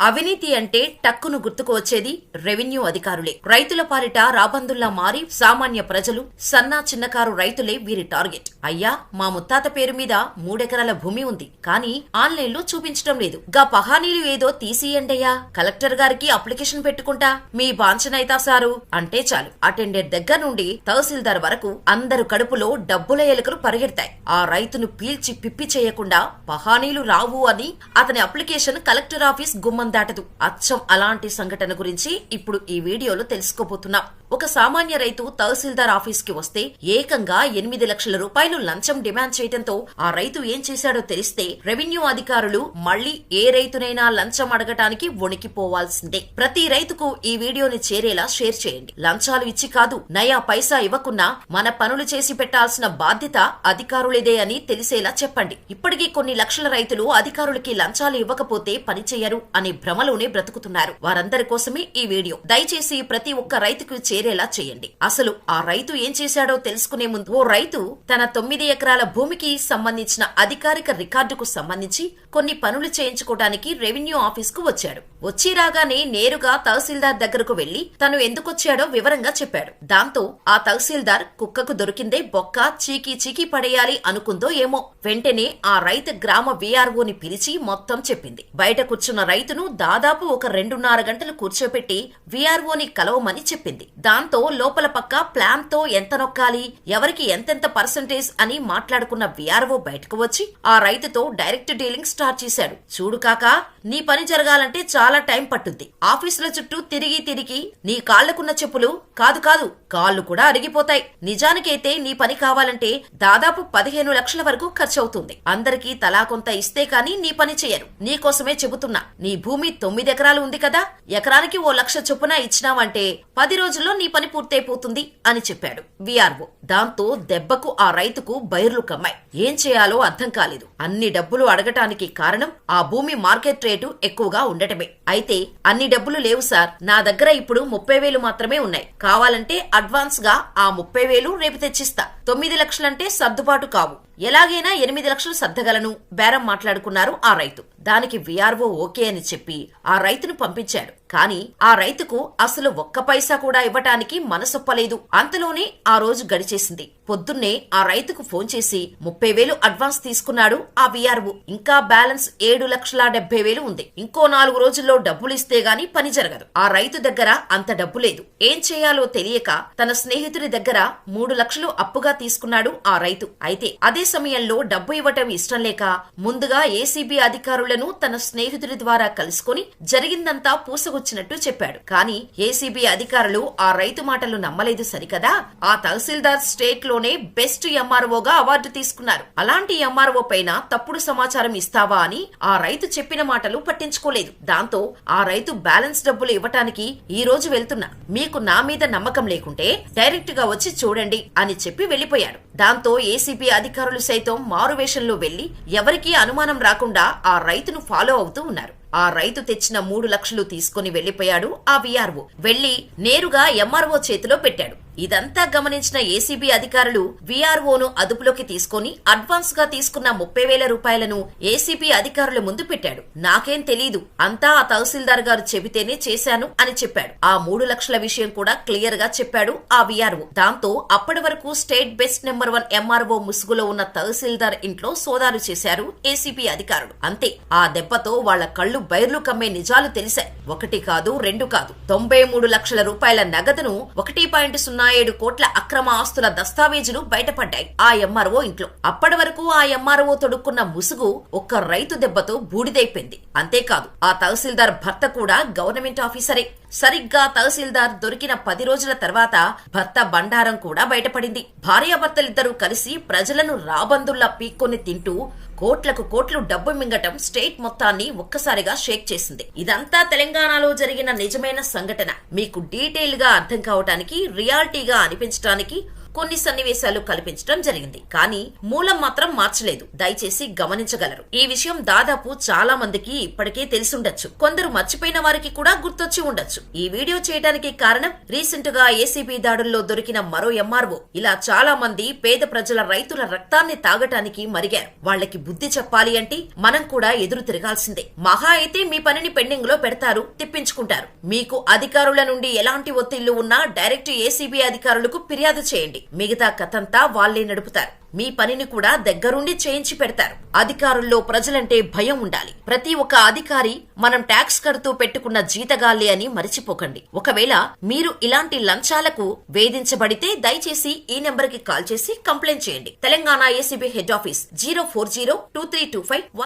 అవినీతి అంటే టక్కును గుర్తుకు వచ్చేది రెవెన్యూ అధికారులే. రైతుల పాలిట రాబందుల్లా మారి సామాన్య ప్రజలు సన్నా చిన్నకారు రైతులే వీరి టార్గెట్. అయ్యా మా ముత్తాత పేరు మీద మూడెకరాల భూమి ఉంది. కానీ ఆన్లైన్లో చూపించడం లేదు. గా పహానీలు ఏదో తీసియండయ్యా. కలెక్టర్ గారికి అప్లికేషన్ పెట్టుకుంటా. మీ బాంచనైతా సారు. అంటే చాలు. అటెండెంట్ దగ్గర నుండి తహసీల్దార్ వరకు అందరు కడుపులో డబ్బుల ఎలుకలు పరిగెడతాయి. ఆ రైతును పీల్చి పిప్పి చేయకుండా పహానీలు రావు అని అతని అప్లికేషన్ కలెక్టర్ ఆఫీస్ గుమ్మం దాటదు. అచ్చం అలాంటి సంఘటన గురించి ఇప్పుడు ఈ వీడియోలో తెలుసుకోబోతున్నాం. ఒక సామాన్య రైతు తహసీల్దార్ ఆఫీస్కి వస్తే ఏకంగా ఎనిమిది లక్షల రూపాయలు లంచం డిమాండ్ చేయడంతో ఆ రైతు ఏం చేశాడో తెలిస్తే రెవెన్యూ అధికారులు మళ్ళీ ఏ రైతునైనా లంచం అడగటానికి వణికిపోవాల్సిందే. ప్రతి రైతుకు ఈ వీడియోని చేరేలా షేర్ చేయండి. లంచాలు ఇచ్చి కాదు నయా పైసా ఇవ్వకున్నా మన పనులు చేసి పెట్టాల్సిన బాధ్యత అధికారులేదే అని తెలిసేలా చెప్పండి. ఇప్పటికీ కొన్ని లక్షల రైతులు అధికారులకి లంచాలు ఇవ్వకపోతే పనిచేయరు అనే భ్రమలోనే బ్రతుకుతున్నారు. వారందరి కోసమే ఈ వీడియో. దయచేసి ప్రతి ఒక్క రైతుకు చేరేలా చేయండి. అసలు ఆ రైతు ఏం చేశాడో తెలుసుకునే ముందు ఓ రైతు తన తొమ్మిది ఎకరాల భూమికి సంబంధించిన అధికారిక రికార్డుకు సంబంధించి కొన్ని పనులు చేయించుకోవడానికి రెవెన్యూ ఆఫీస్కు వచ్చాడు. వచ్చి రాగానే నేరుగా తహసీల్దార్ దగ్గరకు వెళ్ళి తను ఎందుకొచ్చాడో వివరంగా చెప్పాడు. దాంతో ఆ తహసీల్దార్ కుక్కకు దొరికిందే బొక్క చీకి చీకి పడేయాలి అనుకుందో ఏమో. వెంటనే ఆ రైతు గ్రామ వీఆర్ఓని పిలిచి మొత్తం చెప్పింది. బయట కూర్చున్న రైతును దాదాపు ఒక రెండున్నర గంటలు కూర్చోపెట్టి వీఆర్ఓని కలవమని చెప్పింది. దాంతో లోపల పక్క ప్లాన్తో ఎంత నొక్కాలి ఎవరికి ఎంతెంత పర్సంటేజ్ అని మాట్లాడుకున్న వీఆర్ఓ బయటకు వచ్చి ఆ రైతుతో డైరెక్ట్ డీలింగ్ స్టార్ట్ చేశాడు. చూడు కాకా నీ పని జరగాలంటే చాలా. టైం పట్టుద్ది. ఆఫీసుల చుట్టూ తిరిగి తిరిగి నీ కాళ్ళకున్న చెప్పులు కాదు కాదు కాళ్ళు కూడా అరిగిపోతాయి. నిజానికైతే నీ పని కావాలంటే దాదాపు పదిహేను లక్షల వరకు ఖర్చవుతుంది. అందరికీ తలా కొంత ఇస్తే కానీ నీ పని చేయరు. నీకోసమే చెబుతున్నా. నీ భూమి తొమ్మిది ఎకరాలు ఉంది కదా? ఎకరానికి ఓ లక్ష చొప్పున ఇచ్చినావంటే పది రోజుల్లో నీ పని పూర్తయిపోతుంది అని చెప్పాడు. విఆర్ఓ. దాంతో దెబ్బకు ఆ రైతుకు బైర్లు కమ్మాయి. ఏం చేయాలో అర్థం కాలేదు. అన్ని డబ్బులు అడగటానికి కారణం ఆ భూమి మార్కెట్ రేటు ఎక్కువగా ఉండటమే. అయితే అన్ని డబ్బులు లేవు సార్. నా దగ్గర ఇప్పుడు ముప్పై వేలు మాత్రమే ఉన్నాయి. కావాలంటే అడ్వాన్స్గా ఆ ముప్పై వేలు రేపు తెచ్చిస్తా. తొమ్మిది లక్షలంటే సర్దుబాటు కావు. ఎలాగైనా ఎనిమిది లక్షలు సర్దగలను బేరం మాట్లాడుకున్నారు ఆ రైతు. దానికి విఆర్ఓ ఓకే అని చెప్పి ఆ రైతును పంపించాడు. కానీ ఆ రైతుకు అసలు ఒక్క పైసా కూడా ఇవ్వటానికి మనసొప్పలేదు. అంతలోనే ఆ రోజు గడిచేసింది. పొద్దున్నే ఆ రైతుకు ఫోన్ చేసి ముప్పై వేలు అడ్వాన్స్ తీసుకున్నాడు ఆ విఆర్ఓ ఇంకా బ్యాలెన్స్ ఏడు లక్షల డెబ్బై వేలు ఉంది. ఇంకో నాలుగు రోజుల్లో డబ్బులు ఇస్తే గాని పని జరగదు. ఆ రైతు దగ్గర అంత డబ్బు లేదు. ఏం చేయాలో తెలియక తన స్నేహితుడి దగ్గర మూడు లక్షలు అప్పుగా తీసుకున్నాడు ఆ రైతు. అయితే అదే సమయంలో డబ్బు ఇవ్వటం ఇష్టం లేక ముందుగా ఏసీబీ అధికారులను తన స్నేహితుడి ద్వారా కలుసుకొని జరిగిందంతా పూసగొచ్చినట్టు చెప్పాడు. కానీ ఏసీబీ అధికారులు ఆ రైతు మాటలు నమ్మలేదు సరికదా? ఆ తహసీల్దార్ స్టేట్లోనే బెస్ట్ ఎంఆర్ఓగా అవార్డు తీసుకున్నారు. అలాంటి ఎంఆర్ఓ పైన తప్పుడు సమాచారం ఇస్తావా అని ఆ రైతు చెప్పిన మాటలు పట్టించుకోలేదు. దాంతో ఆ రైతు బ్యాలెన్స్ డబ్బులు ఇవ్వటానికి ఈ రోజు వెళ్తున్నా. మీకు నా మీద నమ్మకం లేకుంటే డైరెక్ట్గా వచ్చి చూడండి అని చెప్పి వెళ్ళిపోయాడు దాంతో ఏసీబీ అధికారులు సైతం మారువేషంలో వెళ్ళి ఎవరికీ అనుమానం రాకుండా ఆ రైతును ఫాలో అవుతూ ఉన్నారు. ఆ రైతు తెచ్చిన మూడు లక్షలు తీసుకుని వెళ్ళిపోయాడు ఆ విఆర్ఓ. వెళ్ళి నేరుగా ఎంఆర్ఓ చేతిలో పెట్టాడు. ఇదంతా గమనించిన ఏసీబీ అధికారులు విఆర్ఓను అదుపులోకి తీసుకొని అడ్వాన్స్గా తీసుకున్న ముప్పై వేల రూపాయలను ఏసీబీ అధికారుల ముందు పెట్టాడు. నాకేం తెలీదు. అంతా ఆ తహసీల్దార్ గారు చెబితేనే చేశాను అని చెప్పాడు. ఆ మూడు లక్షల విషయం కూడా క్లియర్గా చెప్పాడు ఆ విఆర్ఓ. దాంతో అప్పటి వరకు state best number one MRO ముసుగులో ఉన్న తహసీల్దార్ ఇంట్లో సోదాలు చేశారు ఏసీబీ అధికారులు. అంతే. ఆ దెబ్బతో వాళ్ళ కళ్ళు బైర్లు కమ్మే నిజాలు తెలిసాయి. ఒకటి కాదు రెండు కాదు. తొంభై మూడు లక్షల రూపాయల నగదును ఒకటి పాయింట్ సున్నా ఏడు కోట్ల అక్రమ ఆస్తుల దస్తావేజులు బయటపడ్డాయి ఆ ఎంఆర్ఓ ఇంట్లో. అప్పటి వరకు ఆ ఎంఆర్ఓ తొడుక్కున్న ముసుగు ఒక్క రైతు దెబ్బతో బూడిదైపోయింది. అంతేకాదు ఆ తహసీల్దార్ భర్త కూడా గవర్నమెంట్ ఆఫీసరే. సరిగ్గా తహసీల్దార్ దొరికిన పది రోజుల తర్వాత భర్త బండారం కూడా బయటపడింది. భార్యాభర్తలిద్దరూ కలిసి ప్రజలను రాబందుల్లా పీక్కొని తింటూ కోట్లకు కోట్లు డబ్బు మింగటం స్టేట్ మొత్తాన్ని ఒక్కసారిగా షేక్ చేసింది. ఇదంతా తెలంగాణలో జరిగిన నిజమైన సంఘటన. మీకు డీటెయిల్గా అర్థం కావటానికి రియాలిటీగా అనిపించడానికి కొన్ని సన్నివేశాలు కల్పించడం జరిగింది. కానీ మూలం మాత్రం మార్చలేదు. దయచేసి గమనించగలరు. ఈ విషయం దాదాపు చాలా మందికి ఇప్పటికే తెలిసుండొచ్చు. కొందరు మర్చిపోయిన వారికి కూడా గుర్తొచ్చి ఉండొచ్చు. ఈ వీడియో చేయడానికి కారణం రీసెంట్గా ఏసీబీ దాడుల్లో దొరికిన మరో ఎంఆర్ఓ. ఇలా చాలా మంది పేద ప్రజల రైతుల రక్తాన్ని తాగటానికి మరిగారు. వాళ్ళకి బుద్ధి చెప్పాలి అంటే మనం కూడా ఎదురు తిరగాల్సిందే. మహా అయితే మీ పనిని పెండింగ్లో పెడతారు తిప్పించుకుంటారు. మీకు అధికారుల నుండి ఎలాంటి ఒత్తిళ్ళు ఉన్నా డైరెక్ట్ ఏసీబీ అధికారులకు ఫిర్యాదు చేయండి. మిగతా కథంతా వాళ్ళే నడుపుతారు. మీ పనిని కూడా దగ్గరుండి చేయించి పెడతారు. అధికారుల్లో ప్రజలంటే భయం ఉండాలి. ప్రతి ఒక్క అధికారి మనం ట్యాక్స్ కడుతూ పెట్టుకున్న జీతగాళ్ళే అని మరిచిపోకండి. ఒకవేళ మీరు ఇలాంటి లంచాలకు వేధించబడితే దయచేసి ఈ నెంబర్కి కాల్ చేసి కంప్లైంట్ చేయండి. Telangana ACB head office zero four zero two three two five